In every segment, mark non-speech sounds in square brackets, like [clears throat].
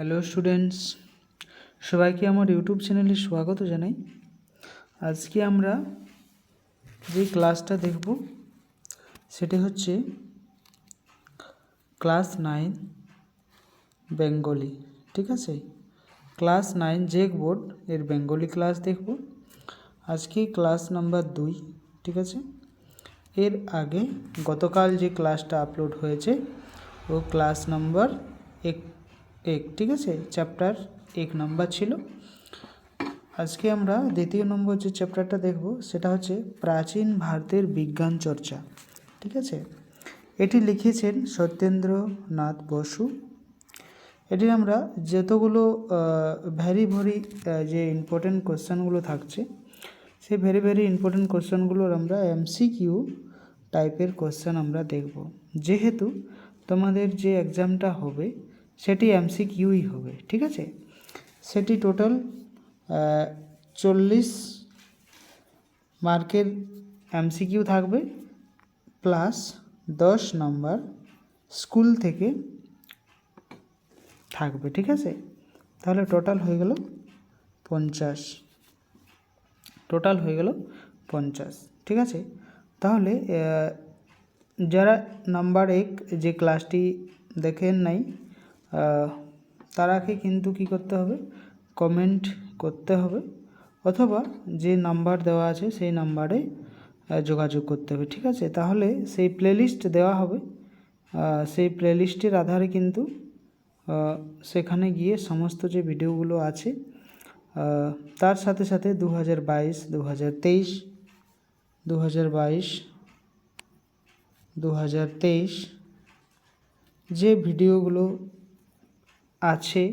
Hello students সবাইকে আমার YouTube চ্যানেলে স্বাগত জানাই। আজকে আমরা যে ক্লাসটা দেখব, সেটি হচ্ছে ক্লাস নাইন বেঙ্গলি ঠিক আছে? ক্লাস নাইন জেক বোর্ড এর বেঙ্গলি ক্লাস দেখব। আজকে ক্লাস নাম্বার দুই, ঠিক আছে? এর আগে গতকাল যে ক্লাসটা আপলোড হয়েছে, ও ক্লাস নাম্বার এক এক, ঠিক আছে? চ্যাপ্টার এক নাম্বার ছিল। আজকে আমরা দ্বিতীয় নম্বর যে চ্যাপ্টারটা দেখব, সেটা হচ্ছে প্রাচীন ভারতের বিজ্ঞান চর্চা, ঠিক আছে? এটি লিখেছেন সত্যেন্দ্রনাথ বসু। এটি আমরা যতগুলো ভ্যারি ভেরি যে ইম্পর্টেন্ট কোশ্চেনগুলো থাকছে, সেই ভেরি ভেরি ইম্পর্টেন্ট কোশ্চেনগুলোর আমরা এমসিকিউ টাইপের কোশ্চেন আমরা দেখব। যেহেতু তোমাদের যে এক্সামটা হবে সেটি এমসিকিউই হবে, ঠিক আছে? সেটি টোটাল চল্লিশ মার্কের এমসিকিউ থাকবে, প্লাস দশ নম্বর স্কুল থেকে থাকবে, ঠিক আছে? তাহলে টোটাল হয়ে গেল পঞ্চাশ। টোটাল হয়ে গেল পঞ্চাশ, ঠিক আছে? তাহলে যারা নাম্বার এক যে ক্লাসটি দেখেন নাই তারাকে কিন্তু কি করতে হবে? কমেন্ট করতে হবে। অথবা যে নাম্বার দেওয়া আছে সেই নাম্বারে যোগাযোগ করতে হবে, ঠিক আছে? তাহলে সেই প্লেলিস্ট দেওয়া হবে। সেই প্লেলিস্টের আধারে কিন্তু সেখানে গিয়ে সমস্ত যে ভিডিওগুলো আছে তার সাথে সাথে দু হাজার বাইশ দু হাজার তেইশ দু হাজার বাইশ দু হাজার তেইশ, যে ভিডিওগুলো আছে,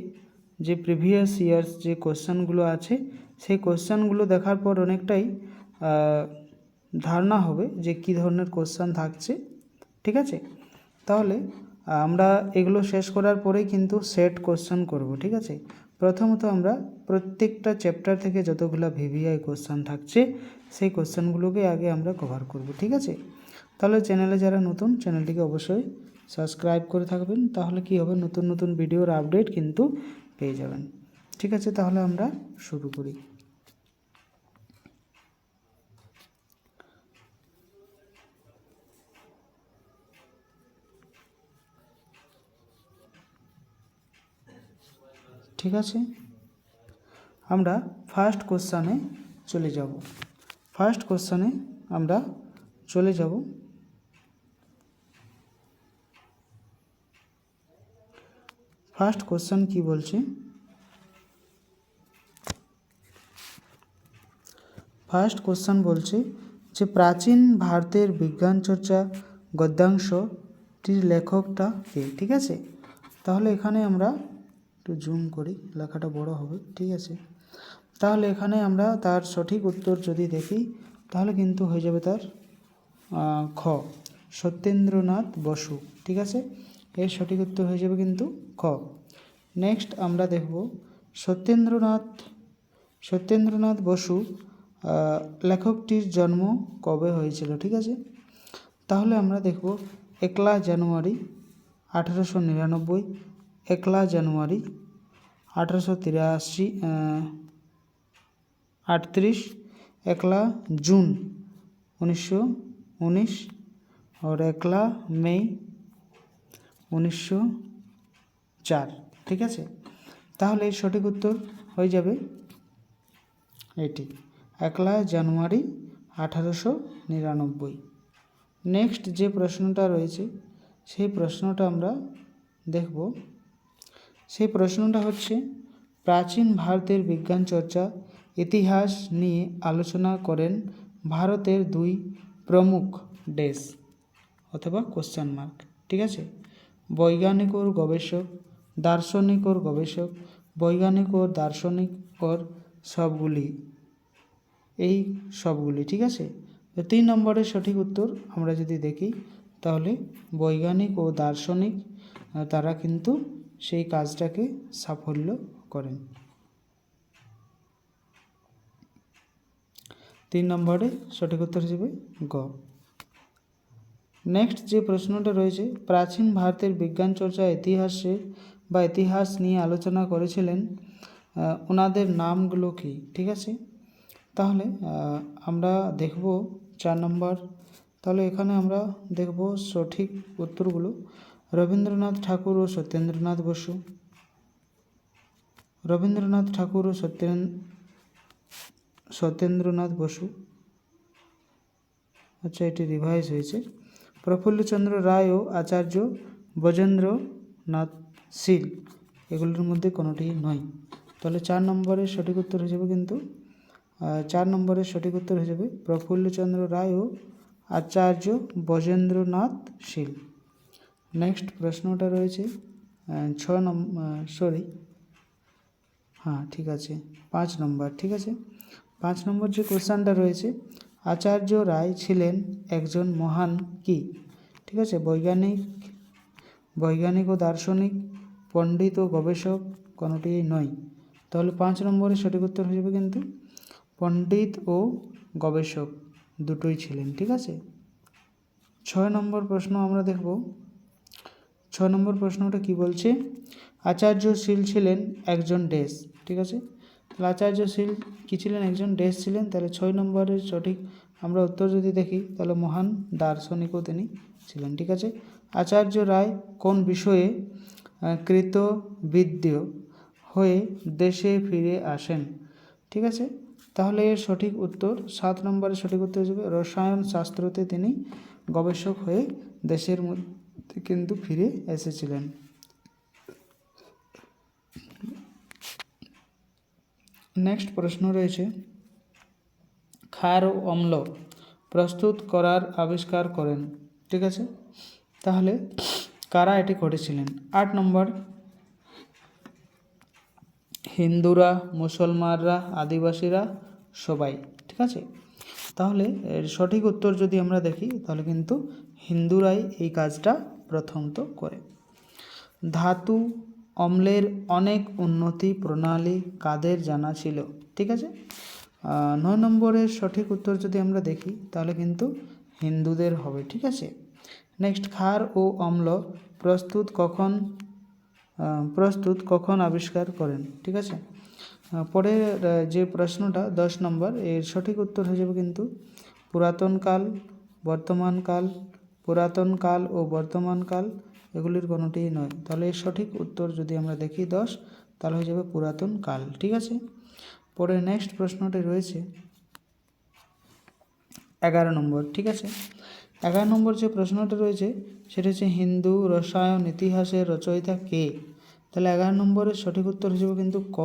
যে প্রিভিয়াস ইয়ার্স যে কোশ্চেনগুলো আছে, সেই কোশ্চেনগুলো দেখার পর অনেকটাই ধারণা হবে যে কী ধরনের কোশ্চেন থাকছে, ঠিক আছে? তাহলে, আমরা এগুলো শেষ করার পরেই কিন্তু সেট কোশ্চেন করব, ঠিক আছে? প্রথমত আমরা প্রত্যেকটা চ্যাপ্টার থেকে যতগুলো ভিভিআই কোশ্চেন থাকছে, সেই কোশ্চেনগুলোকে আগে আমরা কভার করব, ঠিক আছে? তাহলে চ্যানেলে যারা নতুন চ্যানেলটিকে অবশ্যই সাবস্ক্রাইব করে থাকবেন, তাহলে কি হবে? নতুন নতুন ভিডিওর আপডেট কিন্তু পেয়ে যাবেন। ঠিক আছে, তাহলে আমরা শুরু করি। ঠিক আছে? আমরা ফার্স্ট কোশ্চানে চলে যাব। ফার্স্ট কোশ্চানে আমরা চলে যাব। ফার্স্ট কোশ্চেন কি বলছে? ফার্স্ট কোশ্চেন বলছে যে প্রাচীন ভারতের বিজ্ঞান চর্চা গদ্যাংশটির লেখকটা কে? ঠিক আছে? তাহলে এখানে আমরা একটু জুম করি, লেখাটা বড় হবে, ঠিক আছে? তাহলে এখানে আমরা তার সঠিক উত্তর যদি দেখি, তাহলে কিন্তু হয়ে যাবে তার খ, সত্যেন্দ্রনাথ বসু, ঠিক আছে? এর সঠিক উত্তর হয়ে যাবে কিন্তু খ নেক্সট আমরা দেখব সত্যেন্দ্রনাথ সত্যেন্দ্রনাথ বসু লেখকটির জন্ম কবে হয়েছিল, ঠিক আছে? তাহলে আমরা দেখব একলা জানুয়ারি আঠারোশো নিরানব্বই, একলা জানুয়ারি আঠারোশো তিরাশি আটত্রিশ, একলা জুন উনিশশো উনিশ और একলা মে উনিশশো চার, ঠিক আছে? তাহলে সঠিক উত্তর হয়ে যাবে এটি, একলা জানুয়ারি আঠারোশো নিরানব্বই। নেক্সট যে প্রশ্নটা রয়েছে, সেই প্রশ্নটা আমরা দেখব। সেই প্রশ্নটা হচ্ছে, প্রাচীন ভারতের বিজ্ঞান চর্চা, ইতিহাস নিয়ে আলোচনা করেন ভারতের দুই প্রমুখ দেশ, অথবা কোশ্চেন মার্ক ঠিক আছে? বৈজ্ঞানিক ওর গবেষক, দার্শনিক ওর গবেষক, বৈজ্ঞানিক ও দার্শনিক ওর সবগুলি। এই সবগুলি, ঠিক আছে? তো তিন নম্বরের সঠিক উত্তর আমরা যদি দেখি, তাহলে বৈজ্ঞানিক ও দার্শনিক তারা কিন্তু সেই কাজটাকে সাফল্য করেন। তিন নম্বরে সঠিক উত্তর হিসেবে গ। নেক্সট যে প্রশ্নটা রয়েছে, প্রাচীন ভারতের বিজ্ঞান চর্চা ইতিহাসে বা ইতিহাস নিয়ে আলোচনা করেছিলেন ওনাদের নামগুলো কি? ঠিক আছে? তাহলে আমরা দেখব চার নম্বর। তাহলে এখানে আমরা দেখব সঠিক উত্তরগুলো। রবীন্দ্রনাথ ঠাকুর ও সত্যেন্দ্রনাথ বসু। রবীন্দ্রনাথ ঠাকুর ও সত্যেন, সত্যেন্দ্রনাথ বসু। আচ্ছা এটি রিভাইজ হয়েছে। প্রফুল্লচন্দ্র রায় ও আচার্য বজেন্দ্রনাথ শীল। এগুলোর মধ্যে কোনোটি নয়। তাহলে চার নম্বরের সঠিক উত্তর হয়ে যাবে কিন্তু চার নম্বরের সঠিক উত্তর হয়ে যাবে প্রফুল্লচন্দ্র রায় ও আচার্য বজেন্দ্রনাথ শীল। নেক্সট প্রশ্নটা রয়েছে ছ নম্বর সরি হ্যাঁ ঠিক আছে, পাঁচ নম্বর, ঠিক আছে? পাঁচ নম্বর যে কোশ্চানটা রয়েছে আচার্য রায় ছিলেন একজন মহান কি? ঠিক আছে, বৈজ্ঞানিক বৈজ্ঞানিক ও দার্শনিক, পণ্ডিত ও গবেষক কোনোটি নয়। তাহলে পাঁচ নম্বরের সঠিক উত্তর হয়ে যাবে কিন্তু। পণ্ডিত ও গবেষক দুটোই ছিলেন, ঠিক আছে? ছয় নম্বর প্রশ্ন আমরা দেখব। ছ নম্বর প্রশ্নটা কি বলছে? আচার্য শীল ছিলেন একজন ডেস ঠিক আছে? তাহলে আচার্য শীল কি ছিলেন? একজন ডেস ছিলেন। তাহলে ছয় নম্বরের সঠিক আমরা উত্তর যদি দেখি, তাহলে মহান দার্শনিকও তিনি ছিলেন, ঠিক আছে? আচার্য রায় কোন বিষয়ে কৃত কৃতবিদ্য হয়ে দেশে ফিরে আসেন? ঠিক আছে? তাহলে এর সঠিক উত্তর, সাত নম্বরের সঠিক উত্তর হিসেবে রসায়ন শাস্ত্রতে তিনি গবেষক হয়ে দেশের মধ্যে কিন্তু ফিরে এসেছিলেন। নেক্সট প্রশ্ন রয়েছে। ক্ষার ও অম্ল প্রস্তুত করার আবিষ্কার করেন, ঠিক আছে? তাহলে কারা এটি করেছিলেন? আট নম্বর, হিন্দুরা, মুসলমানরা, আদিবাসীরা, সবাই, ঠিক আছে? তাহলে এর সঠিক উত্তর যদি আমরা দেখি, তাহলে কিন্তু হিন্দুরাই এই কাজটা প্রথমত করে। ধাতু অম্লের অনেক উন্নতি প্রণালী কাদের জানা ছিল? ঠিক আছে? নয় নম্বরের সঠিক উত্তর যদি আমরা দেখি, তাহলে কিন্তু হিন্দুদের হবে, ঠিক আছে? নেক্সট, ক্ষার ও অম্ল প্রস্তুত কখন প্রস্তুত কখন আবিষ্কার করেন? ঠিক আছে? পরের যে প্রশ্নটা, দশ নম্বর, এর সঠিক উত্তর হয়ে যাবে কিন্তু পুরাতনকাল বর্তমানকাল পুরাতনকাল ও বর্তমানকাল এগুলির কোনোটি নয়। তাহলে এর সঠিক উত্তর যদি আমরা দেখি দশ, তাহলে হয়ে যাবে পুরাতন কাল, ঠিক আছে? পরে নেক্সট প্রশ্নটি রয়েছে এগারো নম্বর, ঠিক আছে? এগারো নম্বর যে প্রশ্নটা রয়েছে, সেটা হচ্ছে হিন্দু রসায়ন ইতিহাসের রচয়িতা কে? তাহলে এগারো নম্বরের সঠিক উত্তর হিসেবে কিন্তু ক।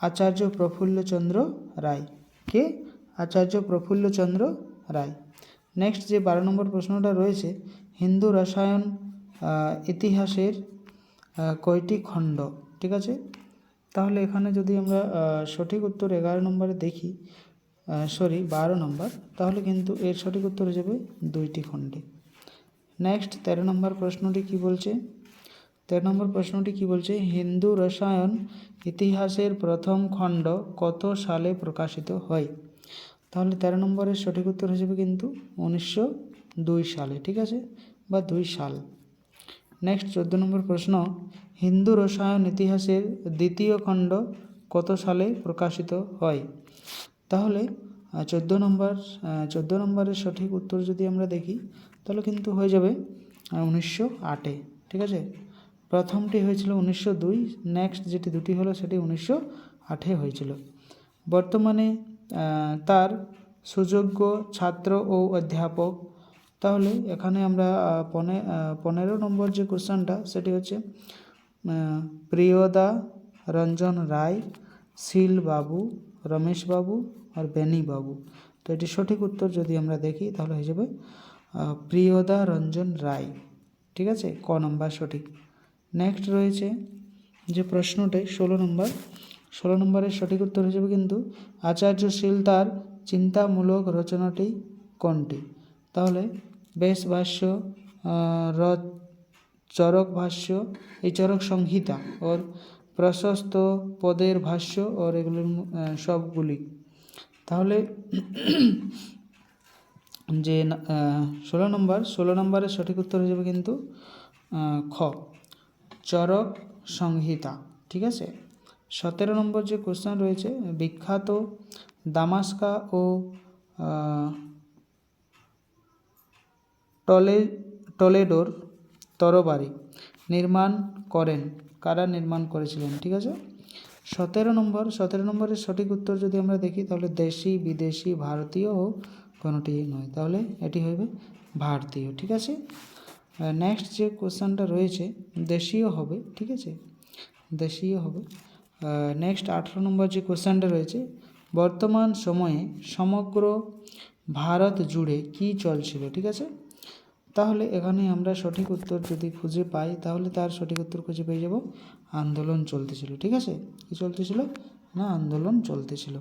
আচার্য প্রফুল্লচন্দ্র রায়। কে? আচার্য প্রফুল্লচন্দ্র রায়। নেক্সট যে বারো নম্বর প্রশ্নটা রয়েছে, হিন্দু রসায়ন ইতিহাসের কয়টি খণ্ড, ঠিক আছে? তাহলে এখানে যদি আমরা সঠিক উত্তর এগারো নম্বরে দেখি সরি বারো নম্বর, তাহলে কিন্তু এর সঠিক উত্তর হয়ে যাবে দুইটি খণ্ডে। নেক্সট তেরো নম্বর প্রশ্নটি কি বলছে? তেরো নম্বর প্রশ্নটি কি বলছে? হিন্দু রসায়ন ইতিহাসের প্রথম খণ্ড কত সালে প্রকাশিত হয়? তাহলে তেরো নম্বরের সঠিক উত্তর হিসেবে কিন্তু উনিশশো দুই সালে, ঠিক আছে? বা দুই সাল। নেক্সট চোদ্দ নম্বর প্রশ্ন, হিন্দু রসায়ন ইতিহাসের দ্বিতীয় খণ্ড কত সালে প্রকাশিত হয়? তাহলে চোদ্দ নম্বর চোদ্দ নম্বরের সঠিক উত্তর যদি আমরা দেখি, তাহলে কিন্তু হয়ে যাবে উনিশশো আটে, ঠিক আছে? প্রথমটি হয়েছিল উনিশশো দুই নেক্সট যেটি দুটি হলো সেটি উনিশশো আটে হয়েছিল। বর্তমানে তার সুযোগ্য ছাত্র ও অধ্যাপক তাহলে এখানে আমরা পনে পনেরো নম্বর যে কোশ্চেনটা, সেটি হচ্ছে প্রিয়দা রঞ্জন রায়, শীল বাবু, রমেশ বাবু আর বেনি বাবু। তো এটি সঠিক উত্তর যদি আমরা দেখি, তাহলে হয়ে যাবে প্রিয়দা রঞ্জন রায়। ঠিক আছে? ক নম্বর সঠিক। নেক্সট রয়েছে যে প্রশ্নটি, ষোলো নম্বর। ষোলো নম্বরের সঠিক উত্তর হিসেবে কিন্তু, আচার্যশীল তার চিন্তামূলক রচনাটি কোনটি? তাহলে বেশ ভাষ্য আহ, র চরক ভাষ্য এই চরক সংহিতা ওর প্রশস্ত পদের ভাষ্য ওর এগুলোর সবগুলি। তাহলে [clears throat] যে ষোলো নম্বর ষোলো নম্বরের সঠিক উত্তর হয়ে যাবে কিন্তু খ চরক সংহিতা ঠিক আছে? সতেরো নম্বর যে কোশ্চেন রয়েছে বিখ্যাত দামাস্কা ও টলে, টলেডোর তরবারি নির্মাণ করেন। কারা নির্মাণ করেছিলেন, ঠিক আছে? সতেরো নম্বর, সতেরো নম্বরের সঠিক উত্তর যদি আমরা দেখি, তাহলে দেশি, বিদেশি, ভারতীয় ও কোনোটি নয়। তাহলে এটি হবে ভারতীয়, ঠিক আছে? নেক্সট যে কোশ্চেনটা রয়েছে, দেশীয় হবে, ঠিক আছে? দেশীয় হবে। নেক্সট আঠেরো নম্বর যে কোশ্চেনটা রয়েছে, বর্তমান সময়ে সমগ্র ভারত জুড়ে কি চলছিল, ঠিক আছে? তাহলে এখানে আমরা সঠিক উত্তর যদি খুঁজে পাই, তাহলে তার সঠিক উত্তর খুঁজে পেয়ে যাব আন্দোলন চলতেছিল, ঠিক আছে? কি চলতেছিল? না, আন্দোলন চলতেছিল।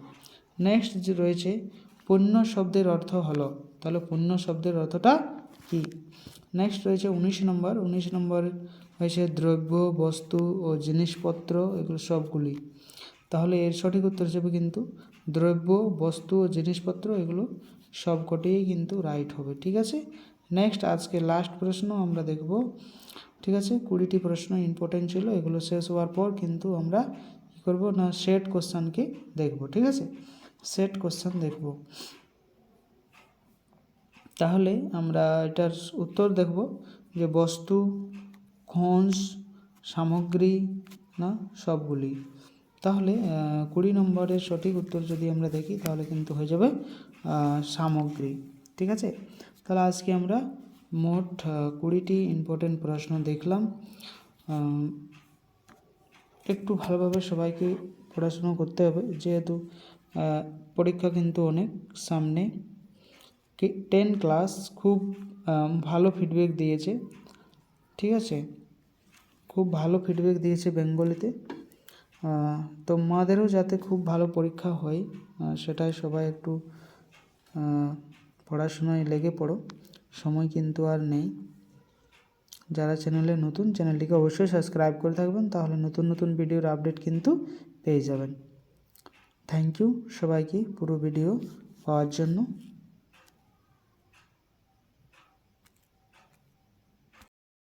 নেক্সট যে রয়েছে পণ্য শব্দের অর্থ হলো। তাহলে পণ্য শব্দের অর্থটা কি? নেক্সট রয়েছে উনিশ নম্বর। উনিশ নম্বর হয়েছে দ্রব্য, বস্তু ও জিনিসপত্র, এগুলো সবগুলি। তাহলে এর সঠিক উত্তর হিসেবে কিন্তু দ্রব্য, বস্তু ও জিনিসপত্র, এগুলো সবকটিই কিন্তু রাইট হবে, ঠিক আছে? নেক্সট আজকে লাস্ট প্রশ্ন আমরা দেখব। ঠিক আছে? কুড়িটি প্রশ্ন ইম্পর্টেন্ট ছিল, এগুলো শেষ হওয়ার পর কিন্তু আমরা কী করব? না সেট কোশ্চানকে দেখব, ঠিক আছে? সেট কোশ্চান দেখব। তাহলে আমরা এটার উত্তর দেখব যে বস্তু, খোঁজ, সামগ্রী, না, সবগুলি। তাহলে কুড়ি নম্বরের সঠিক উত্তর যদি আমরা দেখি, তাহলে কিন্তু হয়ে যাবে সামগ্রী। ঠিক আছে? তাহলে আজকে আমরা মোট কুড়িটি ইম্পর্টেন্ট প্রশ্ন দেখলাম। একটু ভালোভাবে সবাইকে পড়াশুনো করতে হবে, যেহেতু পরীক্ষা কিন্তু অনেক সামনে। টেন ক্লাস খুব ভালো ফিডব্যাক দিয়েছে, ঠিক আছে? খুব ভালো ফিডব্যাক দিয়েছে বেঙ্গলিতে। তোমাদেরও যাতে খুব ভালো পরীক্ষা হয় সেটাই সবাই একটু পড়াশোনায় লেগে পড়ো। সময় কিন্তু আর নেই। যারা চ্যানেলে নতুন চ্যানেলটিকে অবশ্যই সাবস্ক্রাইব করে থাকবেন, তাহলে নতুন নতুন ভিডিওর আপডেট কিন্তু পেয়ে যাবেন। থ্যাংক ইউ সবাইকে পুরো ভিডিও পাওয়ার জন্য।